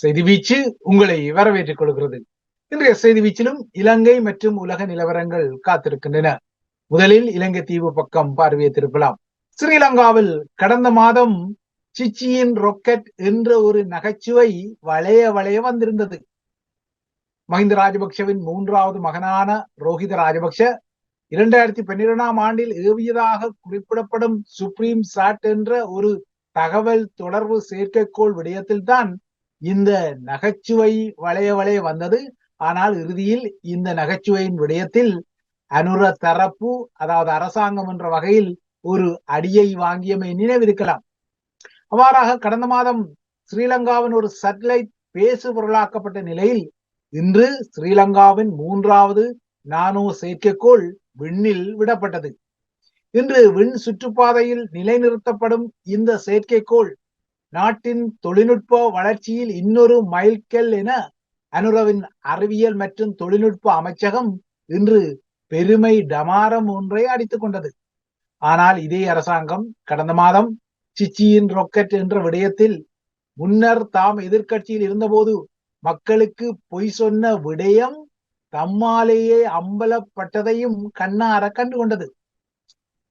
செய்தி வீச்சு உங்களை வரவேற்றுக் கொள்கிறது. இன்றைய செய்தி வீச்சிலும் இலங்கை மற்றும் உலக நிலவரங்கள் காத்திருக்கின்றன. முதலில் இலங்கை தீவு பக்கம் பார்வையத்திருக்கலாம் ஸ்ரீலங்காவில் கடந்த மாதம் சிச்சியின் ரொக்கெட் என்ற ஒரு நகைச்சுவை வளைய வளைய வந்திருந்தது. மஹிந்த ராஜபக்சவின் மூன்றாவது மகனான ரோஹித ராஜபக்ஷ இரண்டாயிரத்தி பன்னிரெண்டாம் ஆண்டில் ஏவியதாக குறிப்பிடப்படும் சுப்ரீம் சாட் என்ற ஒரு தகவல் தொடர்பு செயற்கைக்கோள் விடயத்தில் தான் இந்த நகைச்சுவை வளைய வளைய வந்தது. ஆனால் இறுதியில் இந்த நகைச்சுவையின் விடயத்தில் அனுர தரப்பு அதாவது அரசாங்கம் என்ற வகையில் ஒரு அடியை வாங்கியமை நினைவிருக்கலாம். அவ்வாறாக கடந்த மாதம் ஸ்ரீலங்காவின் ஒரு சேட்டலைட் பேசு பொருளாக்கப்பட்ட நிலையில் இன்று ஸ்ரீலங்காவின் மூன்றாவது நானோ செயற்கைக்கோள் விண்ணில் விடப்பட்டது. இன்று விண் சுற்றுப்பாதையில் நிலைநிறுத்தப்படும் இந்த செயற்கைக்கோள் நாட்டின் தொழில்நுட்ப வளர்ச்சியில் இன்னொரு மைல்கல் என அனுரவின் அறிவியல் மற்றும் தொழில்நுட்ப அமைச்சகம் இன்று பெருமை டமாரம் ஒன்றை அடித்துக் கொண்டது. ஆனால் இதே அரசாங்கம் கடந்த மாதம் சிச்சியின் ராக்கெட் என்ற விடயத்தில் முன்னர் தாம் எதிர்கட்சியில் இருந்தபோது மக்களுக்கு பொய் சொன்ன விடயம் தம்மாலேயே அம்பலப்பட்டதையும் கண்ணார கண்டு கொண்டது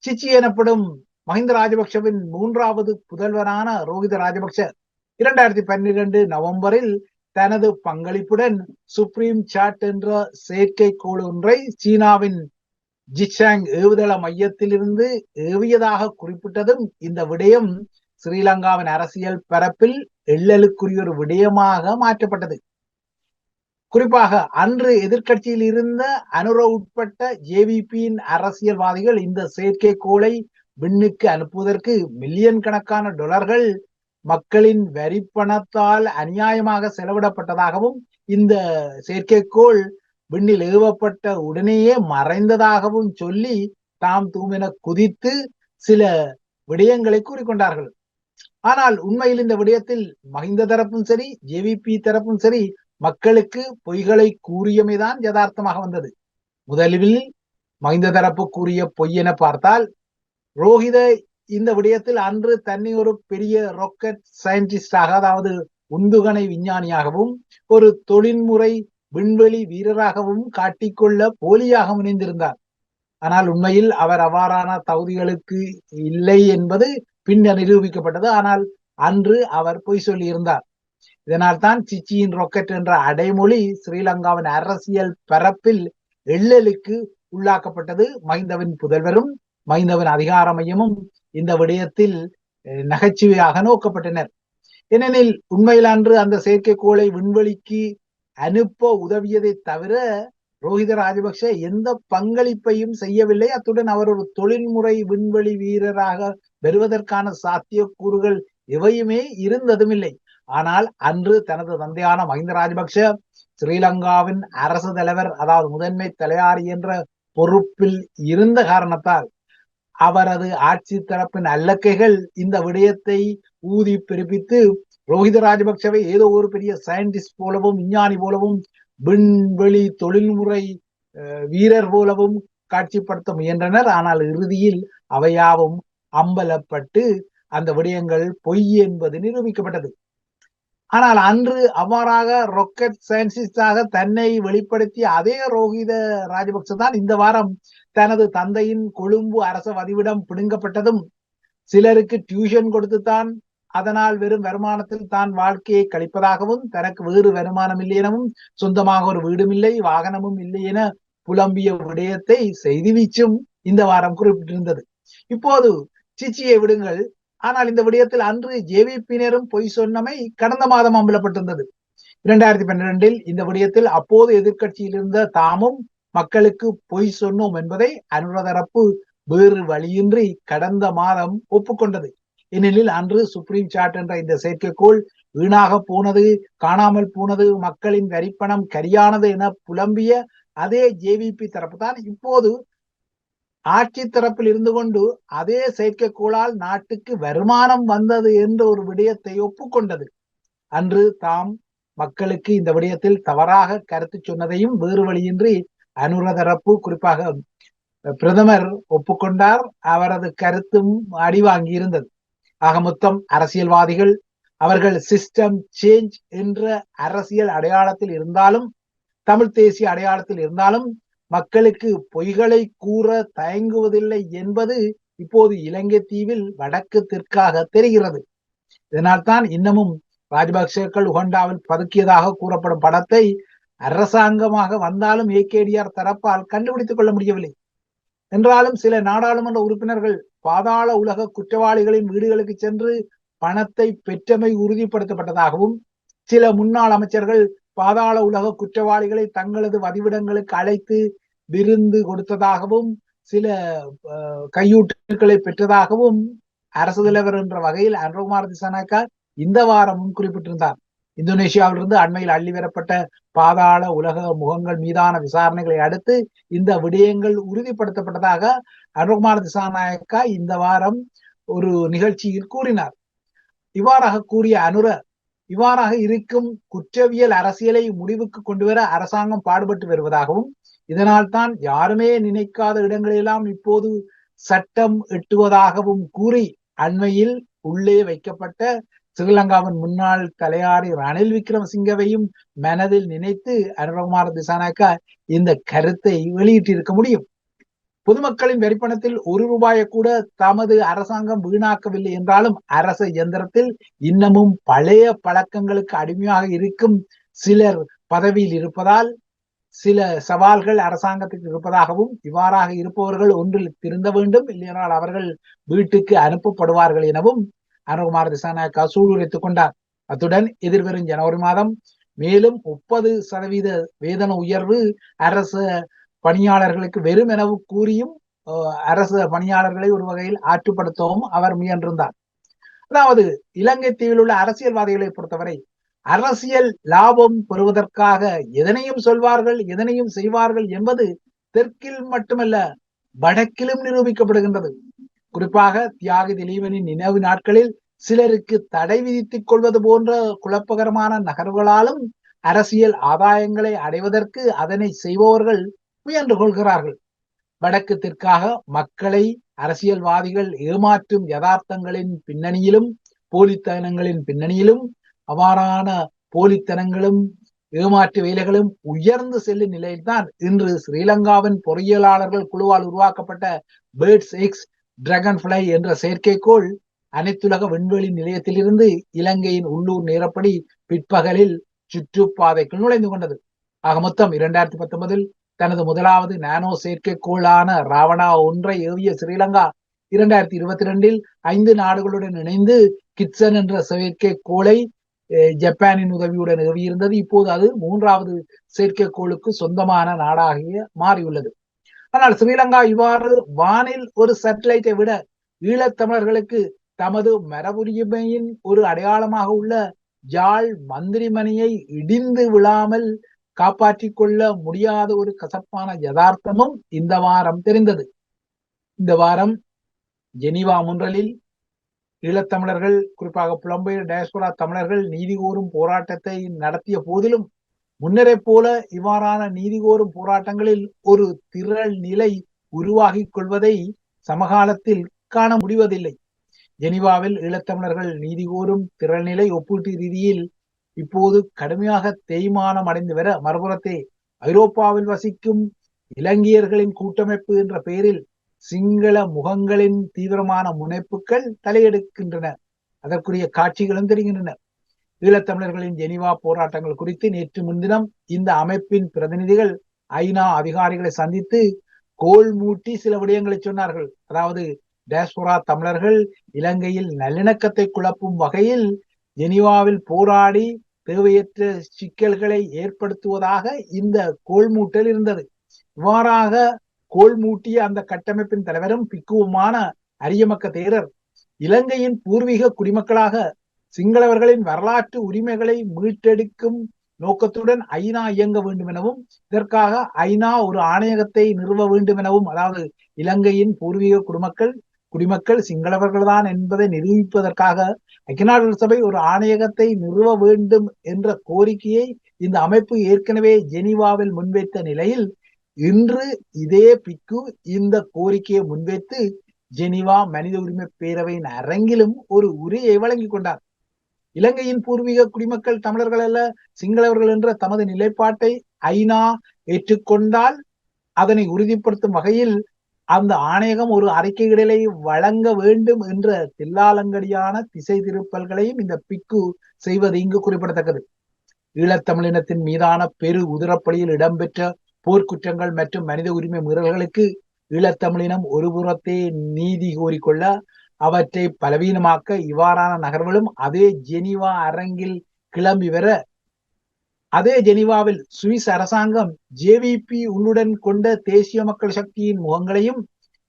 சிச்சி எனப்படும் மஹிந்த ராஜபக்சவின் மூன்றாவது புதல்வரான ரோஹித ராஜபக்ச இரண்டாயிரத்தி பன்னிரண்டு நவம்பரில் தனது பங்களிப்புடன் சுப்ரீம் சாட் என்ற செயற்கைக்கோள் ஒன்றை சீனாவின் ஜிச்சாங் ஏவுதள மையத்திலிருந்து ஏவியதாக குறிப்பிட்டதும் இந்த விடயம் ஸ்ரீலங்காவின் அரசியல் பரப்பில் எள்ளலுக்குரிய ஒரு விடயமாக மாற்றப்பட்டது. குறிப்பாக அன்று எதிர்கட்சியில் இருந்த அனுர உட்பட்ட ஜேவிபியின் அரசியல்வாதிகள் இந்த செயற்கைக்கோளை விண்ணுக்கு அனுப்புவதற்கு மில்லியன் கணக்கான டொலர்கள் மக்களின் வரி பணத்தால் அநியாயமாக செலவிடப்பட்டதாகவும் இந்த செயற்கைக்கோள் விண்ணில் ஏவப்பட்ட உடனேயே மறைந்ததாகவும் சொல்லி தாம் தூமென குதித்து சில விடயங்களை கூறிக்கொண்டார்கள். ஆனால் உண்மையில் இந்த விடயத்தில் மஹிந்த தரப்பும் சரி ஜேவிபி தரப்பும் சரி மக்களுக்கு பொய்களை கூறியமைதான் யதார்த்தமாக வந்தது. முதலில் மஹிந்த தரப்பு கூறிய பொய் என பார்த்தால் ரோஹித இந்த விடயத்தில் அன்று தன்னை ஒரு பெரிய ராக்கெட் சயின்டிஸ்டாக அதாவது உந்துகணை விஞ்ஞானியாகவும் ஒரு தொழில்முறை விண்வெளி வீரராகவும் காட்டிக்கொள்ள போலியாக முனைந்திருந்தார் ஆனால் உண்மையில் அவர் அவ்வாறான தகுதிகளுக்கு இல்லை என்பது பின்னர் நிரூபிக்கப்பட்டது. ஆனால் அன்று அவர் பொய் சொல்லியிருந்தார். இதனால் தான் சிச்சியின் ராக்கெட் என்ற அடைமொழி ஸ்ரீலங்காவின் அரசியல் பரப்பில் எள்ளலுக்கு உள்ளாக்கப்பட்டது. மைந்தவின் புதல்வரும் மைந்தவன் அதிகார மையமும் இந்த விடயத்தில் நகைச்சுவையாக நோக்கப்பட்டனர். ஏனெனில் உண்மையில் அன்று அந்த செயற்கைக்கோளை விண்வெளிக்கு அனுப்ப உதவியதை தவிர ரோஹித ராஜபக்ஷ எந்த பங்களிப்பையும் செய்யவில்லை. அத்துடன் அவர் ஒரு தொழில்முறை விண்வெளி வீரராக வருவதற்கான சாத்தியக்கூறுகள் எவையுமே இருந்ததும் இல்லை ஆனால் அன்று தனது தந்தையான மஹிந்த ராஜபக்ஷ ஸ்ரீலங்காவின் அரசு தலைவர் அதாவது முதன்மை தலையாரி என்ற பொறுப்பில் இருந்த காரணத்தால் அவரது ஆட்சி தரப்பின் அல்லக்கைகள் இந்த விடயத்தை ஊதி பிறப்பித்து ரோஹித ராஜபக்சவை ஏதோ ஒரு பெரிய சயின்டிஸ்ட் போலவும் விஞ்ஞானி போலவும் விண்வெளி தொழில்முறை வீரர் போலவும் காட்சிப்படுத்த முயன்றனர். ஆனால் இறுதியில் அவையாவும் அம்பலப்பட்டு அந்த விடயங்கள் பொய் என்பது நிரூபிக்கப்பட்டது. ஆனால் அன்று அவ்வாறாக ராக்கெட் சயின்சிஸ்டாக தன்னை வெளிப்படுத்திய அதே ரோஹித ராஜபக்ச தான் இந்த வாரம் தனது தந்தையின் கொழும்பு அரச வதிவிடம் பிடுங்கப்பட்டதும் சிலருக்கு டியூஷன் கொடுத்துத்தான் அதனால் வெறும் வருமானத்தில் தான் வாழ்க்கையை கழிப்பதாகவும் தனக்கு வேறு வருமானம் இல்லை எனவும் சொந்தமாக ஒரு வீடும் இல்லை வாகனமும் இல்லை என புலம்பிய விடயத்தை செய்தி வீச்சும் இந்த வாரம் குறிப்பிட்டிருந்தது. இப்போது சிச்சியை விடுங்கள். ஆனால் இந்த விடயத்தில் அன்று ஜேவிபியினரும் பொய் சொன்னமை கடந்த மாதம் அம்பலப்பட்டிருந்தது. இரண்டாயிரத்தி பன்னிரெண்டில் இந்த விடயத்தில் அப்போது எதிர்கட்சியில் இருந்த தாமும் மக்களுக்கு பொய் சொன்னோம் என்பதை அனுரதரப்பு வேறு வழியின்றி கடந்த மாதம் ஒப்புக்கொண்டது. ஏனெனில் அன்று சுப்ரீம் சாட் என்ற இந்த செயற்கைக்கோள் வீணாக போனது காணாமல் போனது மக்களின் வரிப்பணம் கரியானது என புலம்பிய அதே ஜேவிபி தரப்பு தான் இப்போது ஆட்சி தரப்பில் இருந்து கொண்டு அதே செயற்கைக்கோளால் நாட்டுக்கு வருமானம் வந்தது என்ற ஒரு விடயத்தை ஒப்புக்கொண்டது. அன்று தாம் மக்களுக்கு இந்த விடயத்தில் தவறாக கருத்து சொன்னதையும் வேறு வழியின்றி அனுர தரப்பு குறிப்பாக பிரதமர் ஒப்புக்கொண்டார். அவரது கருத்தும் அடிவாங்கி இருந்தது ஆக மொத்தம் அரசியல்வாதிகள் அவர்கள் சிஸ்டம் சேஞ்ச் என்ற அரசியல் அடையாளத்தில் இருந்தாலும் தமிழ் தேசிய அடையாளத்தில் இருந்தாலும் மக்களுக்கு பொய்களை கூற தயங்குவதில்லை என்பது இப்போது இலங்கை தீவில் வடக்கு தெற்காக தெரிகிறது. இதனால்தான் இன்னமும் ராஜபக்சேக்கள் உகண்டாவில் பதுக்கியதாக கூறப்படும் படத்தை அரசாங்கமாக வந்தாலும் ஏகேடிஆர் தரப்பால் கண்டுபிடித்துக் கொள்ள முடியவில்லை. என்றாலும் சில நாடாளுமன்ற உறுப்பினர்கள் பாதாள உலக குற்றவாளிகளின் வீடுகளுக்கு சென்று பணத்தை பெற்றமை உறுதிப்படுத்தப்பட்டதாகவும் சில முன்னாள் அமைச்சர்கள் பாதாள உலக குற்றவாளிகளை தங்களது வதிவிடங்களுக்கு அழைத்து விருந்து கொடுத்ததாகவும் சில கையூட்டுகளை பெற்றதாகவும் அரசு தலைவர் என்ற வகையில் அனுகுமார் திசானாக்கா இந்த வாரமும் குறிப்பிட்டிருந்தார். இந்தோனேஷியாவிலிருந்து அண்மையில் அள்ளி வரப்பட்ட பாதாள உலக முகங்கள் மீதான விசாரணைகளை அடுத்து இந்த விடயங்கள் உறுதிப்படுத்தப்பட்டதாக அனுகுமார் திசாநாயக்கா இந்த வாரம் ஒரு நிகழ்ச்சியில் கூறினார். இவ்வாறாக கூறிய அனுர இவ்வாறாக இருக்கும் குற்றவியல் அரசியலை முடிவுக்கு கொண்டு வர அரசாங்கம் பாடுபட்டு வருவதாகவும் இதனால் தான் யாருமே நினைக்காத இடங்களெல்லாம் இப்போது சட்டம் எட்டுவதாகவும் கூறி அண்மையில் உள்ளே வைக்கப்பட்ட ஸ்ரீலங்காவின் முன்னாள் தலையாரி ரணில் விக்ரமசிங்கவையும் மனதில் நினைத்து அனுரகுமார் திசானாக்கா இந்த கருத்தை வெளியிட்டிருக்க முடியும். பொதுமக்களின் வரிப்பணத்தில் ஒரு ரூபாயை கூட தமது அரசாங்கம் வீணாக்கவில்லை என்றாலும் அரச இயந்திரத்தில் இன்னமும் பழைய பழக்கங்களுக்கு அடிமையாக இருக்கும் சிலர் பதவியில் இருப்பதால் சில சவால்கள் அரசாங்கத்துக்கு இருப்பதாகவும் இவ்வாறாக இருப்பவர்கள் ஒன்றில் திருந்த வேண்டும். இல்லையென்றால் அவர்கள் வீட்டுக்கு அனுப்பப்படுவார்கள் எனவும் அனுகுமார் திசாநாயக்கா சூளுரைத்துக் கொண்டார். அத்துடன் எதிர்வரும் ஜனவரி மாதம் மேலும் முப்பது சதவீத வேதன உயர்வு அரச பணியாளர்களுக்கு வெறும் எனவு கூறியும் அரசு பணியாளர்களை ஒரு வகையில் ஆற்றுப்படுத்தவும் அவர் முயன்றிருந்தார். அதாவது இலங்கை தீவில் உள்ள அரசியல்வாதிகளை பொறுத்தவரை அரசியல் லாபம் பெறுவதற்காக எதனையும் சொல்வார்கள் எதனையும் செய்வார்கள் என்பது தெற்கில் மட்டுமல்ல வடக்கிலும் நிரூபிக்கப்படுகின்றது. குறிப்பாக தியாகி திலீபனின் நினைவு நாட்களில் சிலருக்கு தடை விதித்துக் கொள்வது போன்ற குழப்பகரமான நகர்வுகளாலும் அரசியல் ஆதாயங்களை அடைவதற்கு அதனை செய்பவர்கள் முயன்று கொள்கிறார்கள். வடக்கு தெற்காக மக்களை அரசியல்வாதிகள் ஏமாற்றும் யதார்த்தங்களின் பின்னணியிலும் போலித்தனங்களின் பின்னணியிலும் அவ்வாறான போலித்தனங்களும் ஏமாற்று வேலைகளும் உயர்ந்து செல்லும் நிலையில்தான் இன்று ஸ்ரீலங்காவின் பொறியியலாளர்கள் குழுவால் உருவாக்கப்பட்ட பேர்ட்ஸ் எக்ஸ் டிராகன் ஃபிளை என்ற செயற்கைக்கோள் அனைத்துலக விண்வெளி நிலையத்திலிருந்து இலங்கையின் உள்ளூர் நேரப்படி பிற்பகலில் சுற்றுப்பாதைக்குள் நுழைந்து கொண்டது. ஆக மொத்தம் இரண்டாயிரத்தி பத்தொன்பதில் தனது முதலாவது நானோ செயற்கைக்கோளான ராவணா ஒன்றை ஏவிய ஸ்ரீலங்கா இரண்டாயிரத்தி இருபத்தி ரெண்டில் ஐந்து நாடுகளுடன் இணைந்து கிட்சன் என்ற செயற்கைக்கோளை ஜப்பானின் உதவியுடன் ஏவியிருந்தது இப்போது அது மூன்றாவது செயற்கைக்கோளுக்கு சொந்தமான நாடாக மாறியுள்ளது. ஆனால் ஸ்ரீலங்கா இவ்வாறு வானில் ஒரு சேட்டலைட்டை விட ஈழத்தமிழர்களுக்கு தமது மரபுரிமையின் ஒரு அடையாளமாக உள்ள ஜாழ் மந்திரிமணியை இடிந்து விழாமல் காப்பாற்றிக் கொள்ள முடியாத ஒரு கசப்பான யதார்த்தமும் இந்த வாரம் தெரிந்தது. இந்த வாரம் ஜெனிவா முன்றலில் ஈழத்தமிழர்கள் குறிப்பாக புலம்பெயர் டயஸ்போரா தமிழர்கள் நீதி கோரும் போராட்டத்தை நடத்திய போதிலும் முன்னரை போல இவ்வாறான நீதி கோரும் போராட்டங்களில் ஒரு திரள் நிலை உருவாகி கொள்வதை சமகாலத்தில் காண முடிவதில்லை. ஜெனிவாவில் ஈழத்தமிழர்கள் நீதி கோரும் திரள்நிலை ஒப்பீட்டு ரீதியில் இப்போது கடுமையாக தேய்மானம் அடைந்து வர மறுபுறத்தே ஐரோப்பாவில் வசிக்கும் இலங்கையர்களின் கூட்டமைப்பு என்ற பெயரில் சிங்கள முகங்களின் தீவிரமான முனைப்புகள் தலையெடுக்கின்றன. அதற்குரிய காட்சிகளும் தெரிகின்றன. ஈழத்தமிழர்களின் ஜெனிவா போராட்டங்கள் குறித்து நேற்று முன்தினம் இந்த அமைப்பின் பிரதிநிதிகள் ஐநா அதிகாரிகளை சந்தித்து கோல் மூட்டி சில விடயங்களை சொன்னார்கள். அதாவது டேஸ்போரா தமிழர்கள் இலங்கையில் நல்லிணக்கத்தை குழப்பும் வகையில் ஜெனிவாவில் போராடி தேவையற்ற சிக்கல்களை ஏற்படுத்துவதாக இந்த கோள்மூட்டல் இருந்தது. இவ்வாறாக கோல் மூட்டிய அந்த கட்டமைப்பின் தலைவரும் பிக்குவுமான அரியமக்க தேரர் இலங்கையின் பூர்வீக குடிமக்களாக சிங்களவர்களின் வரலாற்று உரிமைகளை மீட்டெடுக்கும் நோக்கத்துடன் ஐநா இயங்க வேண்டும் எனவும் இதற்காக ஐநா ஒரு ஆணையகத்தை நிறுவ வேண்டும் எனவும் அதாவது இலங்கையின் பூர்வீக குடிமக்கள் குடிமக்கள் சிங்களவர்கள் தான் என்பதை நிரூபிப்பதற்காக ஐக்கிய சபை ஒரு ஆணையகத்தை நிறுவ வேண்டும் என்ற கோரிக்கையை இந்த அமைப்பு ஏற்கனவே ஜெனிவாவில் முன்வைத்த நிலையில் இன்று இதே பிக்கு இந்த கோரிக்கையை முன்வைத்து ஜெனிவா மனித உரிமை பேரவையின் அரங்கிலும் ஒரு உரையை வழங்கி கொண்டார். இலங்கையின் பூர்வீக குடிமக்கள் தமிழர்கள் அல்ல சிங்களவர்கள் என்ற தமது நிலைப்பாட்டை ஐநா ஏற்றுக்கொண்டால் அதனை உறுதிப்படுத்தும் வகையில் அந்த ஆணையகம் ஒரு அறிக்கைகளை வழங்க வேண்டும் என்ற தில்லாலங்கடியான திசை திருப்பல்களையும் இந்த பிக்கு செய்வது இங்கு குறிப்பிடத்தக்கது. ஈழத்தமிழினத்தின் மீதான பெரு உதிரப்பலியில் இடம்பெற்ற போர்க்குற்றங்கள் மற்றும் மனித உரிமை மீறல்களுக்கு ஈழத்தமிழினம் ஒரு புறத்தே நீதி கோரிக்கொள்ள அவற்றை பலவீனமாக்க இவ்வாறான நகர்வுகளும் அதே ஜெனிவா அரங்கில் கிளம்பி வர அதே ஜெனிவாவில் சுவிஸ் அரசாங்கம் ஜேவிபி உள்ளுடன் கொண்ட தேசிய மக்கள் சக்தியின் முகங்களையும்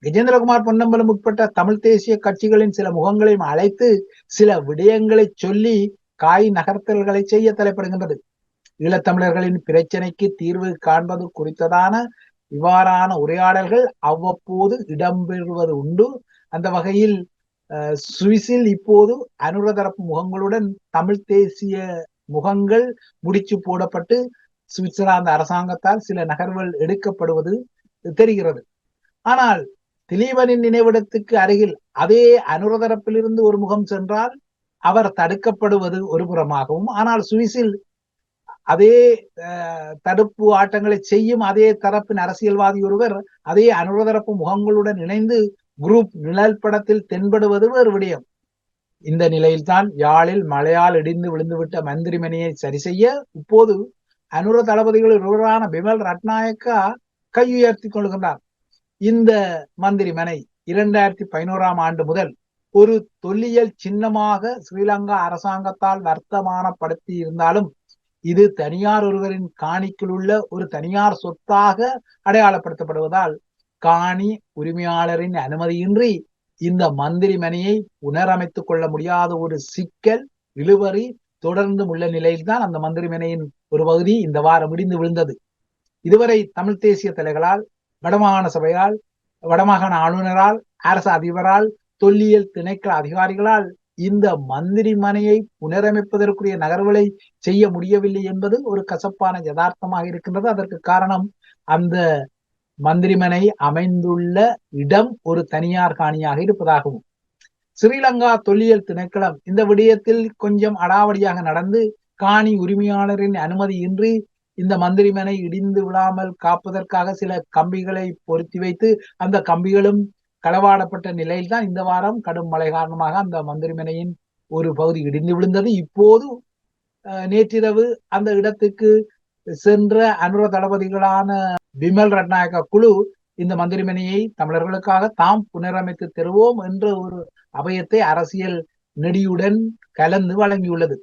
கஜேந்திரகுமார் பொன்னம்பலம் உட்பட்ட தமிழ் தேசிய கட்சிகளின் சில முகங்களையும் அழைத்து சில விடயங்களை சொல்லி காய் நகர்த்தல்களை செய்ய தலைப்படுகின்றது. ஈழத்தமிழர்களின் பிரச்சனைக்கு தீர்வு காண்பது குறித்ததான இவ்வாறான உரையாடல்கள் அவ்வப்போது இடம்பெறுவது உண்டு. அந்த வகையில் சுவிஸில் இப்போது அனுரதரப்பு முகங்களுடன் தமிழ் தேசிய முகங்கள் முடிச்சு போடப்பட்டு சுவிட்சர்லாந்து அரசாங்கத்தால் சில நகர்வுகள் எடுக்கப்படுவது தெரிகிறது. ஆனால் திலீபனின் நினைவிடத்துக்கு அருகில் அதே அனுரதரப்பிலிருந்து ஒரு முகம் சென்றால் அவர் தடுக்கப்படுவது ஒரு புறமாகவும் ஆனால் சுவிஸில் அதே தடுப்பு ஆட்டங்களை செய்யும் அதே தரப்பின் அரசியல்வாதி ஒருவர் அதே அனுரதரப்பு முகங்களுடன் இணைந்து குரூப் நிழல் படத்தில் தென்படுவது ஒரு விடயம். இந்த நிலையில்தான் யாழில் மழையால் இடிந்து விழுந்துவிட்ட மந்திரிமணியை சரி செய்ய இப்போது அனுர தளபதிகள் ஒருவரான பிமல் ரட்நாயக்கா கையுயர்த்தி கொள்கின்றார். இந்த மந்திரிமனை இரண்டாயிரத்தி பதினோராம் ஆண்டு முதல் ஒரு தொல்லியல் சின்னமாக ஸ்ரீலங்கா அரசாங்கத்தால் வர்த்தமானப்படுத்தி இருந்தாலும் இது தனியார் ஒருவரின் காணிக்குள் உள்ள ஒரு தனியார் சொத்தாக அடையாளப்படுத்தப்படுவதால் காணி உரிமையாளரின் அனுமதியின்றி இந்த மந்திரி மனையை உணரமைத்துக் கொள்ள முடியாத ஒரு சிக்கல் இழுவறி தொடர்ந்து உள்ள நிலையில்தான் அந்த மந்திரி மனையின் ஒரு பகுதி இந்த வாரம் இடிந்து விழுந்தது. இதுவரை தமிழ் தேசிய தலைகளால் வடமாகாண சபையால் வடமாகாண ஆளுநரால் அரசு அதிபரால் தொல்லியல் திணைக்கள அதிகாரிகளால் இந்த மந்திரி மனையை புனரமைப்பதற்குரிய நகர்வுகளை செய்ய முடியவில்லை என்பது ஒரு கசப்பான யதார்த்தமாக இருக்கின்றது. அதற்கு காரணம் அந்த மந்திரிமனை அமைந்துள்ள இடம் ஒரு தனியார் காணியாக இருப்பதாகவும் ஸ்ரீலங்கா தொல்லியல் திணைக்களம் இந்த விடயத்தில் கொஞ்சம் அடாவடியாக நடந்து காணி உரிமையாளரின் அனுமதியின்றி இந்த மந்திரிமனை இடிந்து விழாமல் காப்பதற்காக சில கம்பிகளை பொருத்தி வைத்து அந்த கம்பிகளும் களவாடப்பட்ட நிலையில்தான் இந்த வாரம் கடும் மழை காரணமாக அந்த மந்திரிமனையின் ஒரு பகுதி இடிந்து விழுந்தது. இப்போது நேற்றிரவு அந்த இடத்துக்கு சென்ற அனுர தளபதிகளான விமல் ரட்நாயக குழு இந்த மந்திரிமணியை தமிழர்களுக்காக தாம் புனரமைத்து தருவோம் என்ற ஒரு அபயத்தை அரசியல் நெடியுடன் கலந்து வழங்கியுள்ளது.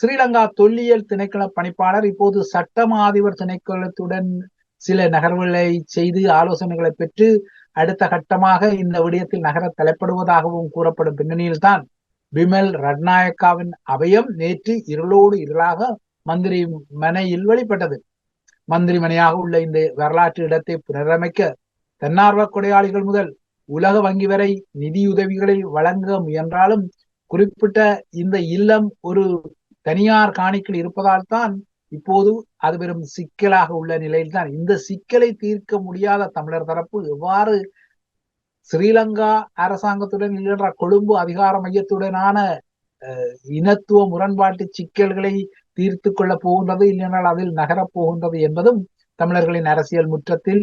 ஸ்ரீலங்கா தொல்லியல் திணைக்கள பணிப்பாளர் இப்போது சட்டமா அதிபர் திணைக்களத்துடன் சில நகர்வுகளை செய்து ஆலோசனைகளை பெற்று அடுத்த கட்டமாக இந்த விடயத்தில் நகர தலைப்படுவதாகவும் கூறப்படும் பின்னணியில் தான் ரட்நாயக்காவின் அபயம் நேற்று இருளோடு இருளாக மந்திரி மனையில் வெளிப்பட்டது. மந்திரி மனையாக உள்ள இந்த வரலாற்று இடத்தை புனரமைக்க தன்னார்வ கொடையாளிகள் முதல் உலக வங்கி வரை நிதியுதவிகளை வழங்க முயன்றாலும் குறிப்பிட்ட இந்த இல்லம் ஒரு தனியார் காணிக்கில் இருப்பதால் தான் இப்போது அது பெரும் சிக்கலாக உள்ள நிலையில்தான் இந்த சிக்கலை தீர்க்க முடியாத தமிழர் தரப்பு எவ்வாறு ஸ்ரீலங்கா அரசாங்கத்துடன் இல்லைன்ற கொழும்பு அதிகார மையத்துடனான இனத்துவ முரண்பாட்டு சிக்கல்களை தீர்த்து கொள்ள போகின்றது இல்லைனால் அதில் நகரப் போகின்றது என்பதும் தமிழர்களின் அரசியல் முற்றத்தில்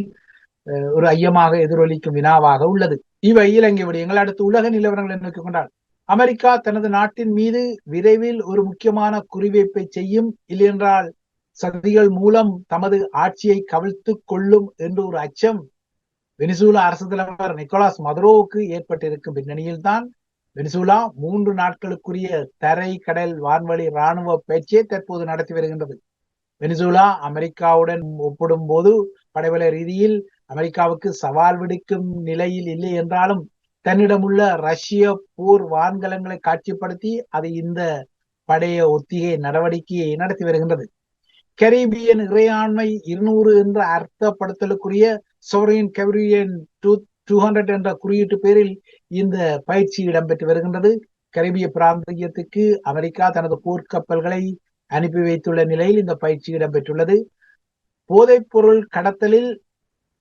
ஒரு ஐயமாக எதிரொலிக்கும் வினாவாக உள்ளது. இவை இலங்கை விடயங்கள். அடுத்து உலக நிலவரங்கள் என்று கொண்டால் அமெரிக்கா தனது நாட்டின் மீது விரைவில் ஒரு முக்கியமான குறிவைப்பை செய்யும் இல்லையென்றால் சதிகள் மூலம் தமது ஆட்சியை கவிழ்த்து கொள்ளும் என்று ஒரு அச்சம் வெனிசூலா அரசு தலைவர் நிக்கோலாஸ் மதுரோவுக்கு ஏற்பட்டிருக்கும் பின்னணியில்தான் வெனிசூலா மூன்று நாட்களுக்குரிய தரை கடல் வான்வழி இராணுவ பேச்சே தற்போது நடத்தி வருகின்றது. வெனிசுலா அமெரிக்காவுடன் ஒப்பிடும் போது படைபல ரீதியில் அமெரிக்காவுக்கு சவால் விடுக்கும் நிலையில் இல்லை என்றாலும் தன்னிடமுள்ள ரஷ்ய போர் வான்கலங்களை காட்சிப்படுத்தி அது இந்த படைய ஒத்திகை நடவடிக்கையை நடத்தி வருகின்றது. கரீபியன் இறையாண்மை இருநூறு என்ற அர்த்தப்படுத்தலுக்குரிய சோரியன் கெவரியன் டூ டூ ஹண்ட்ரட் என்ற குறியீட்டு பேரில் இந்த பயிற்சி இடம்பெற்று வருகின்றது. கரிபிய பிராந்தியத்துக்கு அமெரிக்கா தனது போர்க்கப்பல்களை அனுப்பி வைத்துள்ள நிலையில் இந்த பயிற்சி இடம்பெற்றுள்ளது. போதைப் பொருள் கடத்தலில்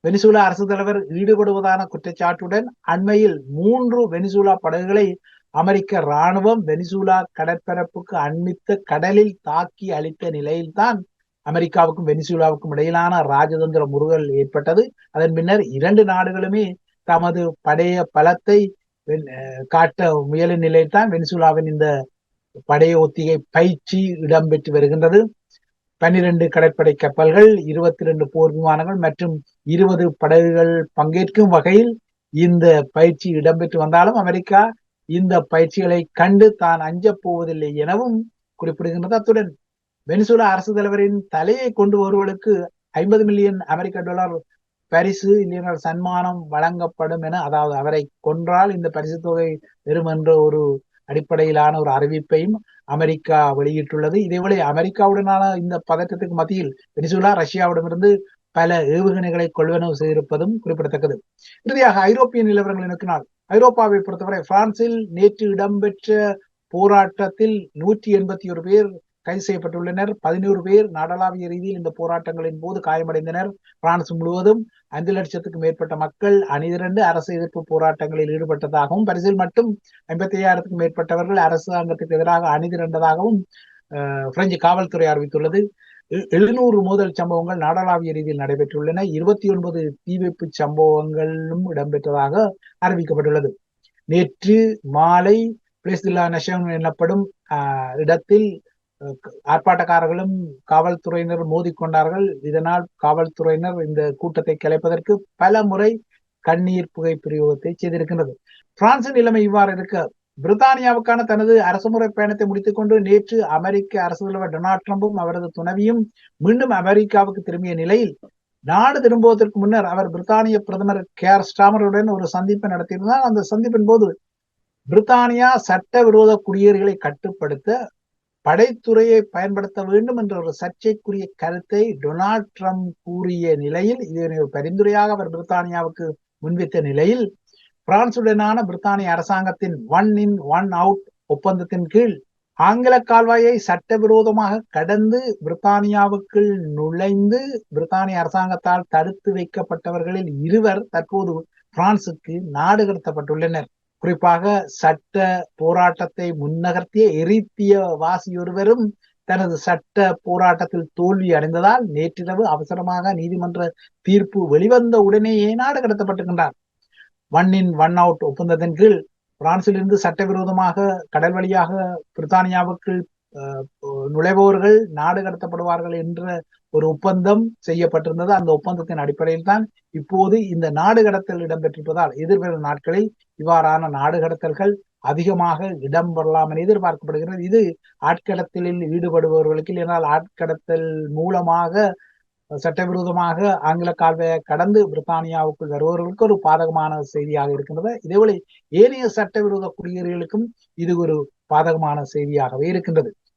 வெனிசூலா அரசு தலைவர் ஈடுபடுவதான குற்றச்சாட்டுடன் அண்மையில் மூன்று வெனிசூலா படகுகளை அமெரிக்க ராணுவம் வெனிசூலா கடற்பரப்புக்கு அண்மித்த கடலில் தாக்கி அளித்த நிலையில்தான் அமெரிக்காவுக்கும் வெனிசூலாவுக்கும் இடையிலான ராஜதந்திர முருகல் ஏற்பட்டது. அதன் பின்னர் இரண்டு நாடுகளுமே தமது படைய பலத்தை காட்ட முயலும் நிலையில்தான் வெனிசுலாவின் இந்த படைய ஒத்திகை பயிற்சி இடம்பெற்று வருகின்றது. பன்னிரண்டு கடற்படை கப்பல்கள் இருபத்தி ரெண்டு போர் விமானங்கள் மற்றும் இருபது படகுகள் பங்கேற்கும் வகையில் இந்த பயிற்சி இடம்பெற்று வந்தாலும் அமெரிக்கா இந்த பயிற்சிகளை கண்டு தான் அஞ்சப் போவதில்லை எனவும் குறிப்பிடுகின்றது. அத்துடன் வெனிசுலா அரசு தலைவரின் தலையை கொண்டு வருவதற்கு ஐம்பது மில்லியன் அமெரிக்க டாலர் பரிசு இல்லைனால் சன்மானம் வழங்கப்படும் என அதாவது அவரை கொன்றால் இந்த பரிசு தொகை வெறும் என்ற ஒரு அடிப்படையிலான ஒரு அறிவிப்பையும் அமெரிக்கா வெளியிட்டுள்ளது. இதேவேளை அமெரிக்காவுடனான இந்த பதற்றத்துக்கு மத்தியில் வெனிசுலா ரஷ்யாவிடமிருந்து பல ஏவுகணைகளை கொள்வனவு செய்திருப்பதும் குறிப்பிடத்தக்கது. இறுதியாக ஐரோப்பிய நிலவரங்களை நோக்கினால் ஐரோப்பாவை பொறுத்தவரை பிரான்சில் நேற்று இடம்பெற்ற போராட்டத்தில் நூற்றி எண்பத்தி ஒரு பேர் கைது செய்யப்பட்டுள்ளனர். பதினோரு பேர் நாடளாவிய ரீதியில் இந்த போராட்டங்களின் போது காயமடைந்தனர். பிரான்ஸ் முழுவதும் ஐந்து லட்சத்துக்கும் மேற்பட்ட மக்கள் அணிதிரண்டு அரசு எதிர்ப்பு போராட்டங்களில் ஈடுபட்டதாகவும் பரிசில் மட்டும் ஐம்பத்தி ஐயாயிரத்துக்கும் மேற்பட்டவர்கள் அரசாங்கத்துக்கு எதிராக அணிதிரண்டதாகவும் பிரெஞ்சு காவல்துறை அறிவித்துள்ளது. எழுநூறு மோதல் சம்பவங்கள் நாடளாவிய ரீதியில் நடைபெற்றுள்ளன. இருபத்தி ஒன்பது தீவைப்பு சம்பவங்களும் இடம்பெற்றதாக அறிவிக்கப்பட்டுள்ளது. நேற்று மாலை பிளேஸ்தில்லா நஷம் எனப்படும் இடத்தில் ஆர்ப்பாட்டக்காரர்களும் காவல்துறையினர் மோதிக்கொண்டார்கள். இதனால் காவல்துறையினர் இந்த கூட்டத்தை கலைப்பதற்கு பல முறை கண்ணீர் புகை பிரயோகத்தை செய்திருக்கின்றது. பிரான்சின் நிலைமை இவ்வாறு இருக்க பிரித்தானியாவுக்கான தனது அரசுமுறை பயணத்தை முடித்துக் கொண்டு நேற்று அமெரிக்க அரசு தலைவர் டொனால்ட் ட்ரம்பும் அவரது துணைவியும் மீண்டும் அமெரிக்காவுக்கு திரும்பிய நிலையில் நாடு திரும்புவதற்கு முன்னர் அவர் பிரித்தானிய பிரதமர் கே ஆர் ஸ்டாமருடன் ஒரு சந்திப்பை நடத்தியிருந்தார். அந்த சந்திப்பின் போது பிரித்தானியா சட்டவிரோத குடியேறிகளை கட்டுப்படுத்த படைத்துறையை பயன்படுத்த வேண்டும் என்ற ஒரு சர்ச்சைக்குரிய கருத்தை டொனால்ட் ட்ரம்ப் கூறிய நிலையில் இதனை ஒரு பரிந்துரையாக அவர் பிரித்தானியாவுக்கு முன்வைத்த நிலையில் பிரான்சுடனான பிரித்தானிய அரசாங்கத்தின் ஒன் இன் ஒன் அவுட் ஒப்பந்தத்தின் கீழ் ஆங்கில கால்வாயை சட்டவிரோதமாக கடந்து பிரித்தானியாவுக்குள் நுழைந்து பிரித்தானிய அரசாங்கத்தால் தடுத்து வைக்கப்பட்டவர்களில் இருவர் தற்போது பிரான்சுக்கு நாடு கடத்தப்பட்டுள்ளனர். குறிப்பாக சட்ட போராட்டத்தை முன்னகர்த்திய எரித்திய வாசியொருவரும் தனது சட்ட போராட்டத்தில் தோல்வி அடைந்ததால் நேற்றிரவு அவசரமாக நீதிமன்ற தீர்ப்பு வெளிவந்த உடனேயே நாடு கடத்தப்பட்டிருக்கின்றார். ஒன் இன் ஒன் அவுட் ஒப்பந்தத்தின் கீழ் பிரான்சிலிருந்து சட்டவிரோதமாக கடல் வழியாக பிரித்தானியாவுக்குள் நுழைபவர்கள் நாடு கடத்தப்படுவார்கள் என்ற ஒரு ஒப்பந்தம் செய்யப்பட்டிருந்தது. அந்த ஒப்பந்தத்தின் அடிப்படையில் தான் இப்போது இந்த நாடு கடத்தல் இடம்பெற்றிருப்பதால் எதிர்வரும் நாட்களில் இவ்வாறான நாடு கடத்தல்கள் அதிகமாக இடம்பெறலாம் என எதிர்பார்க்கப்படுகிறது. இது ஆட்கடத்தலில் ஈடுபடுபவர்களுக்கு இல்லைனால் ஆட்கடத்தல் மூலமாக சட்டவிரோதமாக ஆங்கில கால்வாயை கடந்து பிரித்தானியாவுக்குள் வருபவர்களுக்கு ஒரு பாதகமான செய்தியாக இருக்கின்றது. இதேபோல ஏனைய சட்டவிரோத குடியேறிகளுக்கும் இது ஒரு பாதகமான செய்தியாகவே இருக்கின்றது.